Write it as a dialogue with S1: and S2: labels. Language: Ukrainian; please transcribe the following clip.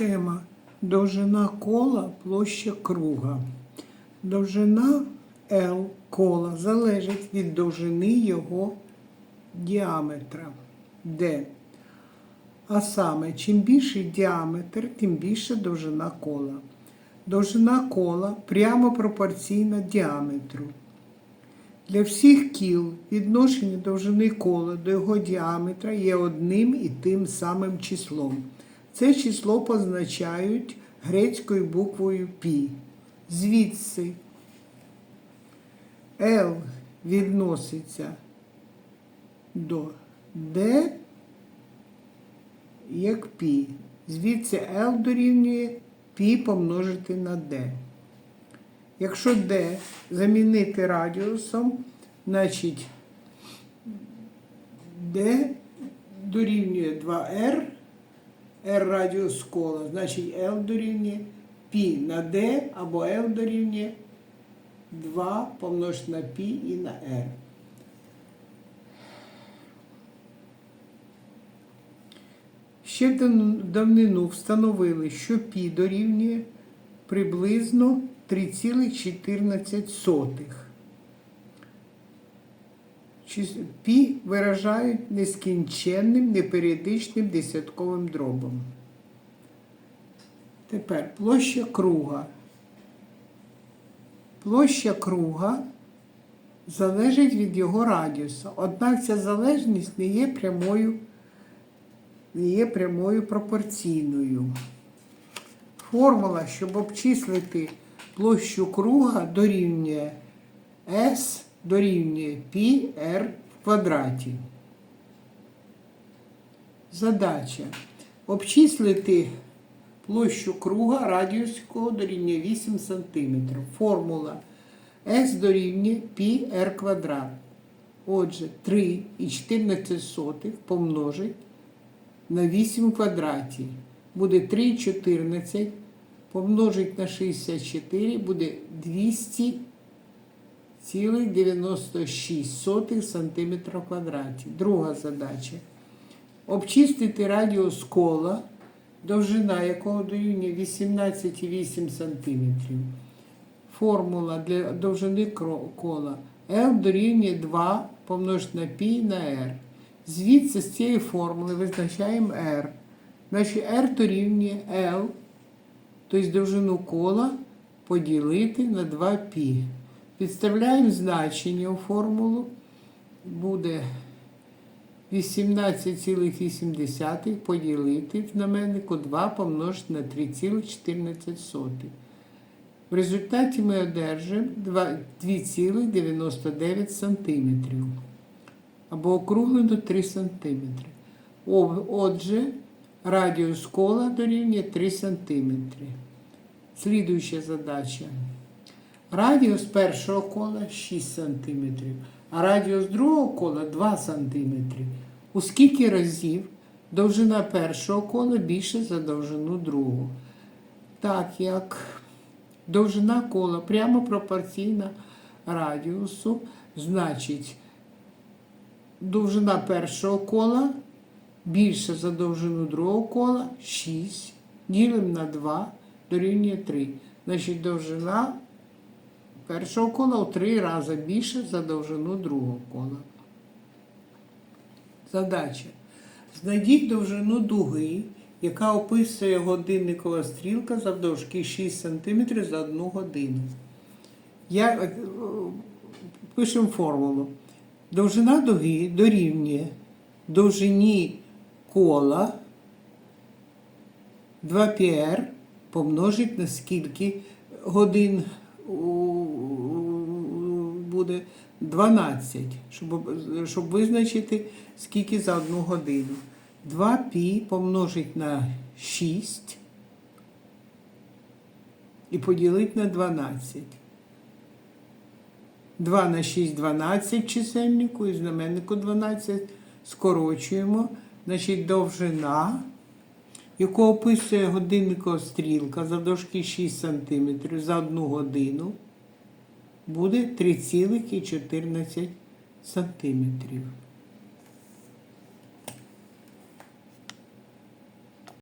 S1: Схема. Довжина кола, площа круга. Довжина L кола залежить від довжини його діаметра. D. А саме, чим більший діаметр, тим більша довжина кола. Довжина кола прямо пропорційна діаметру. Для всіх кіл відношення довжини кола до його діаметра є одним і тим самим числом. Це число позначають грецькою буквою Пі. Звідси L відноситься до D, як Пі. Звідси L дорівнює Пі помножити на D. Якщо D замінити радіусом, значить D дорівнює 2R R радіус кола, значить L дорівнює π на D або L дорівнює 2 помножити на π і на R. Ще в дав- давнину встановили, що π дорівнює приблизно 3,14. Пі виражають нескінченним неперіодичним десятковим дробом. Тепер площа круга. Площа круга залежить від його радіуса. Однак ця залежність не є прямою, не є прямою пропорційною. Формула, щоб обчислити площу круга, дорівнює S дорівнює πr в квадраті. Задача. Обчислити площу круга, радіус якого дорівнює 8 см. Формула S дорівнює πr квадрат. Отже, 3,14 помножить на 8 в квадраті. Буде 3,14 помножить на 64 буде 200,96 см квадраті. Друга задача. Обчистити радіус кола, довжина якого дорівнює 18,8 см. Формула для довжини кола L дорівнює 2 помножити на π на R. Звідси з цієї формули визначаємо R. Значить R дорівнює L, тобто довжину кола поділити на 2π. Підставляємо значення у формулу. Буде 18,8 поділити в знаменнику 2 помножити на 3,14. В результаті ми одержимо 2,99 см або округлено 3 см. Отже, радіус кола дорівнює 3 см. Слідуюча задача. Радіус першого кола 6 см, а радіус другого кола 2 см. У скільки разів довжина першого кола більше за довжину другого? Так як довжина кола прямо пропорційна радіусу, значить довжина першого кола більше за довжину другого кола 6. Ділимо на 2 дорівнює 3. Значить, довжина першого кола у 3 рази більше за довжину другого кола. Задача. Знайдіть довжину дуги, яка описує годинникова стрілка завдовжки 6 см за 1 годину. Я, е, пишемо формулу. Довжина дуги дорівнює довжині кола 2πr помножить на скільки годин буде 12, щоб, щоб визначити, скільки за одну годину. 2π помножить на 6 і поділити на 12. 2 на 6 12 чисельнику і знаменнику 12 скорочуємо. Значить, довжина, яку описує годинникова стрілка за дошки 6 см за одну годину, буде 3,14 см.